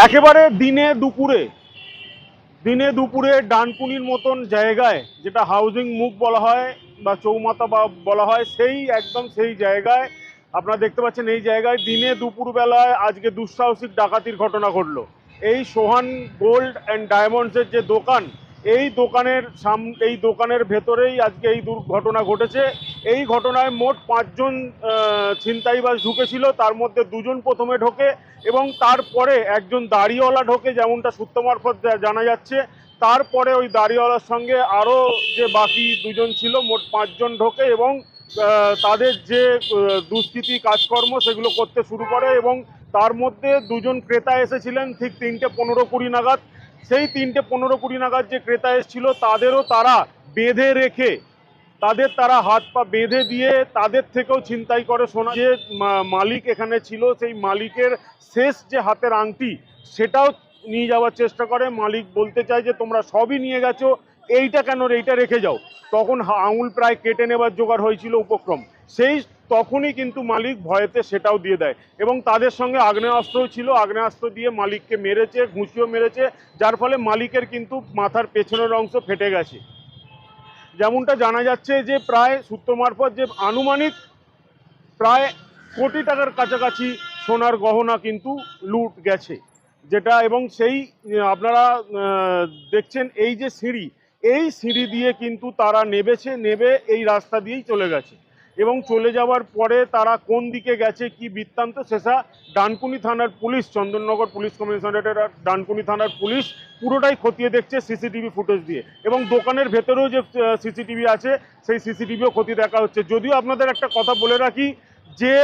একেবারে দিনে দুপুরে দিনে দুপুরে ডানকুনির মতন জায়গায়, যেটা হাউজিং মুখ বলা হয় বা চৌমাতা বা বলা হয়, সেই একদম সেই জায়গায়, আপনারা দেখতে পাচ্ছেন এই জায়গায় দিনে দুপুরবেলায় আজকে দুঃসাহসিক ডাকাতির ঘটনা ঘটলো। এই সোহান গোল্ড অ্যান্ড ডায়মন্ডসের যে দোকান এই দোকানের সাম, এই দোকানের ভেতরেই আজকে এই দুর্ঘটনা ঘটেছে। এই ঘটনায় মোট পাঁচজন ছিনতাইবাজ ঢুকেছিল, তার মধ্যে দুজন প্রথমে ঢোকে এবং তারপরে একজন দাড়িওয়ালা ঢোকে, যেমনটা সূত্র মারফত জানা যাচ্ছে। তারপরে ওই দাড়িওয়ালার সঙ্গে আরও যে বাকি দুজন ছিল, মোট পাঁচজন ঢোকে এবং তাদের যে দুষ্কৃতি কাজকর্ম, সেগুলো করতে শুরু করে এবং তার মধ্যে দুজন ক্রেতা এসেছিলেন, ঠিক তিনটে পনেরো কুড়ি নাগাদ। সেই তিনটে পনেরো কুড়ি নাগাদ যে ক্রেতা এসেছিল, তাদেরও তারা বেঁধে রেখে, তাদের তারা হাত পা বেঁধে দিয়ে তাদের থেকেও ছিনতাই করে শোনা যে মালিক এখানে ছিল, সেই মালিকের শেষ যে হাতের আংটি, সেটাও নিয়ে যাওয়ার চেষ্টা করে। মালিক বলতে চায় যে, তোমরা সবই নিয়ে গেছো, এইটা কেন এইটা রেখে যাও? তখন আঙুল প্রায় কেটে নেবার জোগাড় হয়েছিল উপক্রম। সেই তখনই কিন্তু মালিক ভয়েতে সেটাও দিয়ে দেয়। এবং তাদের সঙ্গে আগ্নেয়াস্ত্রও ছিল, আগ্নেয়াস্ত্র দিয়ে মালিককে মেরেছে ঘুষিও মেরেছে, যার ফলে মালিকের কিন্তু মাথার পেছনের অংশ ফেটে গেছে। যেমনটা জানা যাচ্ছে যে প্রায় সূত্র মারফত যে আনুমানিক প্রায় কোটি টাকার কাছাকাছি সোনার গহনা কিন্তু লুট গেছে। যেটা এবং সেই, আপনারা দেখছেন এই যে সিঁড়ি, এই সিঁড়ি দিয়ে কিন্তু তারা নেবেছে, নেবে এই রাস্তা দিয়েই চলে গেছে। এবং চলে যাওয়ার পরে তারা কোন দিকে গেছে, কি বৃত্তান্ত সেসা ডানকুনি থানার পুলিশ, চন্দননগর পুলিশ কমিশনারেটের ডানকুনি থানার পুলিশ পুরোটাই খতিয়ে দেখছে সিসিটিভি ফুটেজ দিয়ে। এবং দোকানের ভেতরেও যে সিসিটিভি আছে, সেই সিসিটিভিও ক্ষতি দেখা হচ্ছে। যদিও আপনাদের একটা কথা বলে রাখি, যে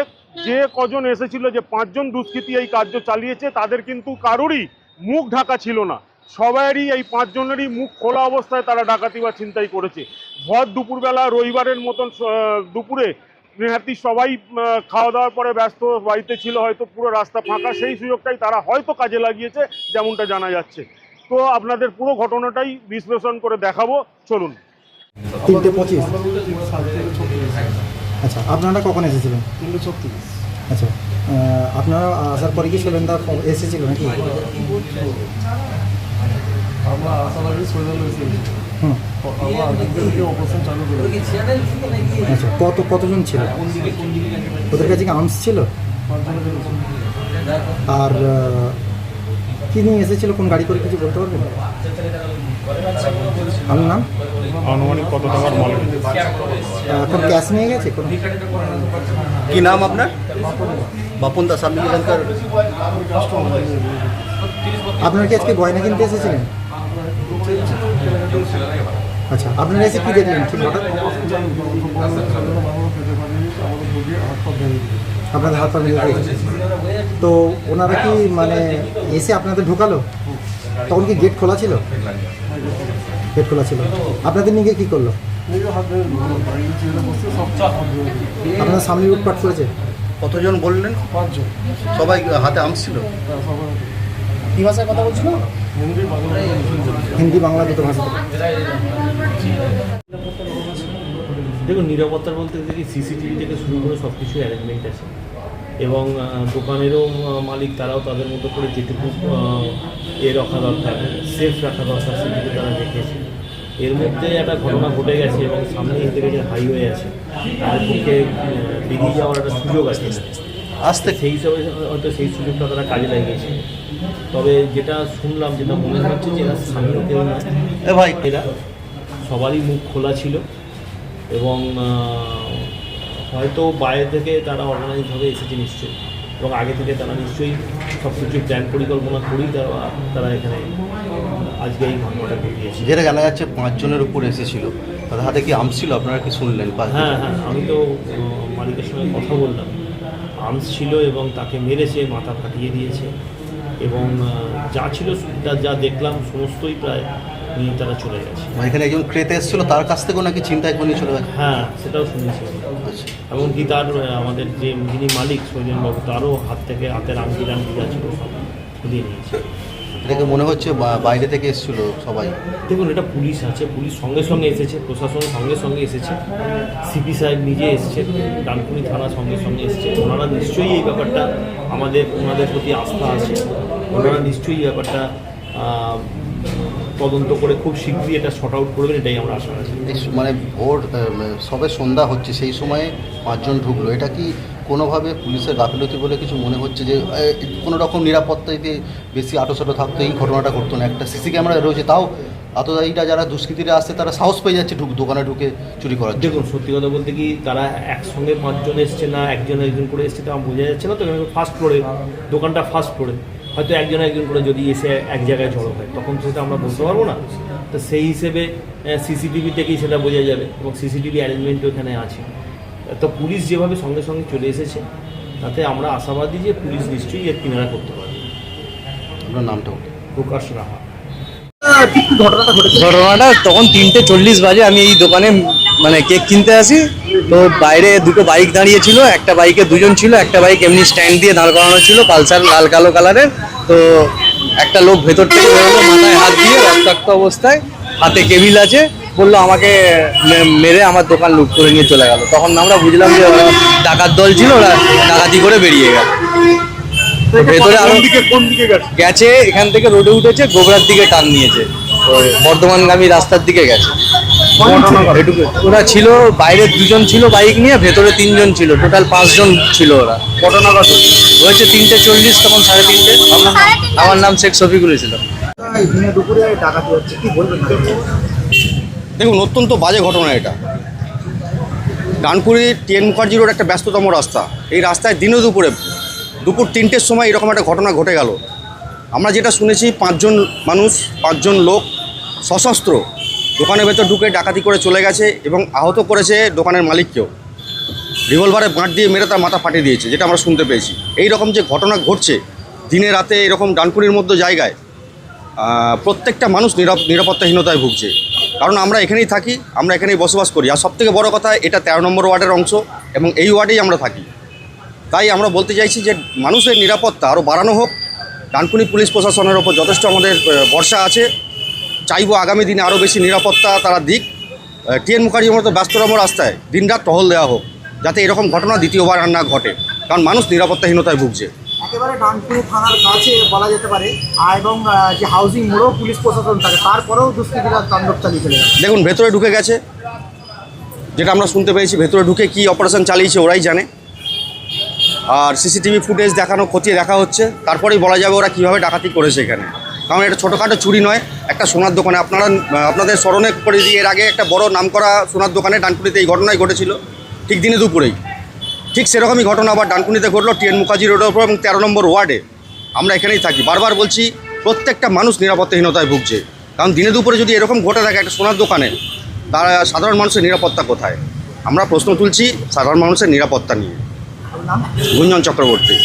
যে কজন এসেছিল, যে পাঁচজন দুষ্কৃতী এই কার্য চালিয়েছে, তাদের কিন্তু কারোরই মুখ ঢাকা ছিল না। সবারই এই পাঁচজনেরই মুখ খোলা অবস্থায় তারা ডাকাতি বা ছিনতাই করেছে। ভর দুপুরবেলা, রবিবারের মতন দুপুরে নেহাতি সবাই খাওয়া দাওয়ার পরে ব্যস্ত বাড়িতে ছিল, হয়তো পুরো রাস্তা ফাঁকা। সেই সুযোগটাই তারা হয়তো কাজে লাগিয়েছে, যেমনটা জানা যাচ্ছে। তো আপনাদের পুরো ঘটনাটাই বিশ্লেষণ করে দেখাবো। চলুন। তিনটে পঁচিশ। আচ্ছা আপনারা কখন এসেছিলেন? তিনটে ছত্রিশ আচ্ছা আপনারা আসার পরে কি সুলেন্দা এসেছিল নাকি? আমরা আসার আগে আমরা থেকে অপারেশন চালু করে আচ্ছা কত কতজন ছিল? ওদের কাছে কি আর্মস ছিল? আর কি নিয়ে এসেছিল? কোন গাড়ি করে কিছু বলতে পারবেন? আমার নাম? আনুমানিক কত টাকার মাল? এখন ক্যাশ নিয়ে গেছে কোনো? কি নাম আপনার? বাপন দাস আপনি এখানকার? আপনারা কি আজকে গয়না কিনতে এসেছিলেন? আচ্ছা আপনারা এসে কি দেখলেন? ঠিক আপনাদের হাত পা ভেঙে তো ওনারা কি মানে এসে আপনাদের ঢোকালো? তখন কি গেট খোলা ছিল? গেট খোলা ছিল। আপনাদের নিয়ে গিয়ে কী করল? আপনার সামনে লুটপাট করেছে? কতজন বললেন? পাঁচজন। সবাই হাতে আর্মস ছিল? হ্যাঁ, কী ভাষায় কথা বলছিল? হিন্দি বাংলা দুটো ভাষাতে দেখুন নিরাপত্তার বলতে দেখি সিসিটিভি থেকে শুরু করে সব কিছু অ্যারেঞ্জমেন্ট আছে এবং দোকানেরও মালিক তারাও তাদের মতো করে যেটুকু এ রাখা দরকার সেফ রাখা দরকার সেটুকু তারা রেখেছে এর মধ্যে একটা ঘটনা ঘটে গেছে এবং সামনে থেকে যে হাইওয়ে আছে তাদের পক্ষে বেরিয়ে যাওয়ার একটা সুযোগ আছে। আসতে। সেই হিসাবে হয়তো সেই সুযোগটা তারা কাজে লাগিয়েছে। তবে যেটা শুনলাম যেটা মনে হচ্ছে যে এরা স্থানীয় কেউ না এ ভাই। এরা সবারই মুখ খোলা ছিল এবং হয়তো বাইরে থেকে তারা অর্গানাইজভাবে এসেছে নিশ্চয়ই। এবং আগে থেকে তারা নিশ্চয়ই সব কিছু প্ল্যান পরিকল্পনা করেই তারা তারা এখানে আজকে এই ঘটনাটা ঘটিয়েছে। যেটা জানা যাচ্ছে পাঁচজনের উপর এসেছিল। তাদের হাতে কি আমছিল আপনারা কি শুনলেন? হ্যাঁ হ্যাঁ আমি তো মালিকের সঙ্গে কথা বললাম। আর্মস ছিল এবং তাকে মেরেছে মাথা ফাটিয়ে দিয়েছে। এবং যা ছিল যা দেখলাম সমস্তই প্রায় নিয়ে তারা চলে গেছে। মানে এখানে একজন ক্রেতা এসেছিল তার কাছ থেকেও নাকি চিন্তায় করে চলে গেছে? হ্যাঁ সেটাও শুনেছি এবং আচ্ছা। এমনকি তার আমাদের যে যিনি মালিক সৈজনবাবু তারও হাত থেকে হাতের আংটি আংটি যা ছিল সব খুলিয়ে নিয়েছে। এটাকে মনে হচ্ছে বাইরে থেকে এসেছিল সবাই। দেখুন, এটা পুলিশ আছে, পুলিশ সঙ্গে সঙ্গে এসেছে, প্রশাসন সঙ্গে সঙ্গে এসেছে, সিপি সাহেব নিজে এসেছে, ডানকুনি থানা সঙ্গে সঙ্গে এসেছে। ওনারা নিশ্চয়ই এই ব্যাপারটা আমাদের, ওনাদের প্রতি আস্থা আছে। ওনারা নিশ্চয়ই ব্যাপারটা তদন্ত করে খুব শীঘ্রই এটা শর্ট আউট করবেন এটাই আমরা আশা রাখি মানে ভোর সবে সন্ধ্যা হচ্ছে সেই সময়ে পাঁচজন ঢুকলো। এটা কি কোনোভাবে পুলিশের গাফিলতি বলে কিছু মনে হচ্ছে যে কোনো রকম নিরাপত্তা যদি বেশি আটোসাটো থাকতো এই ঘটনাটা ঘটতো না? একটা সিসি ক্যামেরা রয়েছে তাও আততায়ীরা যারা দুষ্কৃতীরা আসছে তারা সাহস পেয়ে যাচ্ছে ঢুক দোকানে ঢুকে চুরি করার দেখুন সত্যি কথা বলতে কি তারা একসঙ্গে পাঁচজন এসছে না একজন একজন করে এসছে তা বোঝা যাচ্ছে না তো ফার্স্ট ফ্লোরে দোকানটা ফার্স্ট ফ্লোরে হয়তো একজন একজন করে যদি এসে এক জায়গায় জড়ো হয় তখন সেটা আমরা বলতে পারব না। তো সেই হিসেবে সিসিটিভি থেকেই সেটা বোঝা যাবে এবং সিসিটিভি অ্যারেঞ্জমেন্টও এখানে আছে। তো পুলিশ যেভাবে সঙ্গে সঙ্গে চলে এসেছে তাতে আমরা আশাবাদী যে পুলিশ নিশ্চয়ই এর কিনারা করতে পারবে। আপনার নামটা প্রকাশ রাহা। ঘটনাটা তখন তিনটে চল্লিশ বাজে আমি এই দোকানে মানে কেক কিনতে আসি। তো বাইরে দুটো বাইক দাঁড়িয়ে ছিল একটা বাইকে দুজন ছিল একটা বাইক এমনি স্ট্যান্ড দিয়ে দাঁড় করানো ছিল পালসার লাল কালো কালারের তো একটা লোক ভেতর থেকে বেরোলো মাথায় হাত দিয়ে রক্তাক্ত অবস্থায় হাতে কেবিল আছে বলল আমাকে মেরে আমার দোকান লুট করে নিয়ে চলে গেল। তখন আমরা বুঝলাম যে ওরা ডাকাত দল ছিল ওরা ডাকাতি করে বেরিয়ে গেল। ভেতরে আরও দিকে কোন দিকে গেছে? এখান থেকে রোডে উঠেছে গোবরার দিকে টান নিয়েছে। বর্ধমানগামী রাস্তার দিকে গেছে। ওরা ছিল বাইরে দুজন ছিল বাইক নিয়ে ভেতরে তিনজন ছিল। টোটাল পাঁচজন ছিল ওরা। ঘটনা ঘটে হয়েছে তিনটে চল্লিশ তখন সাড়ে তিনটে। আমার নাম- আমার নাম শেখ শফিকুল ইসলাম। বলবেন? দেখুন অত্যন্ত বাজে ঘটনা এটা। ডানকুড়ি টিএন মুখার্জি রোড একটা ব্যস্ততম রাস্তা। এই রাস্তায় দিনে দুপুরে দুপুর তিনটের সময় এরকম একটা ঘটনা ঘটে গেল। আমরা যেটা শুনেছি পাঁচজন মানুষ পাঁচজন লোক সশস্ত্র দোকানের ভেতর ঢুকে ডাকাতি করে চলে গেছে এবং আহত করেছে দোকানের মালিককেও। রিভলভারে বাঁট দিয়ে মেরে তার মাথা ফাটিয়ে দিয়েছে, যেটা আমরা শুনতে পেয়েছি। এই রকম যে ঘটনা ঘটছে, দিনে রাতে এরকম ডানকুনির মধ্যে জায়গায় প্রত্যেকটা মানুষ নিরাপ নিরাপত্তাহীনতায় ভুগছে। কারণ আমরা এখানেই থাকি, আমরা এখানেই বসবাস করি। আর সবথেকে বড় কথা, এটা তেরো নম্বর ওয়ার্ডের অংশ এবং এই ওয়ার্ডেই আমরা থাকি। তাই আমরা বলতে চাইছি যে, মানুষের নিরাপত্তা আরও বাড়ানো হোক। ডানকুনি পুলিশ প্রশাসনের ওপর যথেষ্ট আমাদের ভরসা আছে। চাইব আগামী দিনে আরও বেশি নিরাপত্তা তারা দিক। টিএন মুখার্জির মতো ব্যস্ততম রাস্তায় দিনরাত টহল দেওয়া হোক যাতে এরকম ঘটনা দ্বিতীয়বার আর না ঘটে। কারণ মানুষ নিরাপত্তাহীনতায় ভুগছে। একেবারে ডানকুনি থানার কাছে বলা যেতে পারে এবং যে হাউজিং মোড়েও পুলিশ প্রশাসন থাকে তারপরেও দুষ্কৃতীরা তাণ্ডব চালিয়ে চলে দেখুন ভেতরে ঢুকে গেছে। যেটা আমরা শুনতে পেয়েছি ভেতরে ঢুকে কি অপারেশন চালিয়েছে ওরাই জানে। আর সিসিটিভি ফুটেজ দেখানো খতিয়ে দেখা হচ্ছে। তারপরেই বলা যাবে ওরা কীভাবে ডাকাতি করেছে এখানে। কারণ এটা ছোটোখাটো চুরি নয়, একটা সোনার দোকানে। আপনারা আপনাদের স্মরণে করে দিয়ে এর আগে একটা বড় নামকরা সোনার দোকানে ডানকুনিতে এই ঘটনাই ঘটেছিল, ঠিক দিনে দুপুরেই। ঠিক সেরকমই ঘটনা আবার ডানকুনিতে ঘটলো টিএন মুখার্জি রোডের উপর এবং তেরো নম্বর ওয়ার্ডে। আমরা এখানেই থাকি। বারবার বলছি, প্রত্যেকটা মানুষ নিরাপত্তাহীনতায় ভুগছে। কারণ দিনে দুপুরে যদি এরকম ঘটে থাকে একটা সোনার দোকানে, তারা সাধারণ মানুষের নিরাপত্তা কোথায়? আমরা প্রশ্ন তুলছি সাধারণ মানুষের নিরাপত্তা নিয়ে। গুঞ্জন চক্রবর্তী।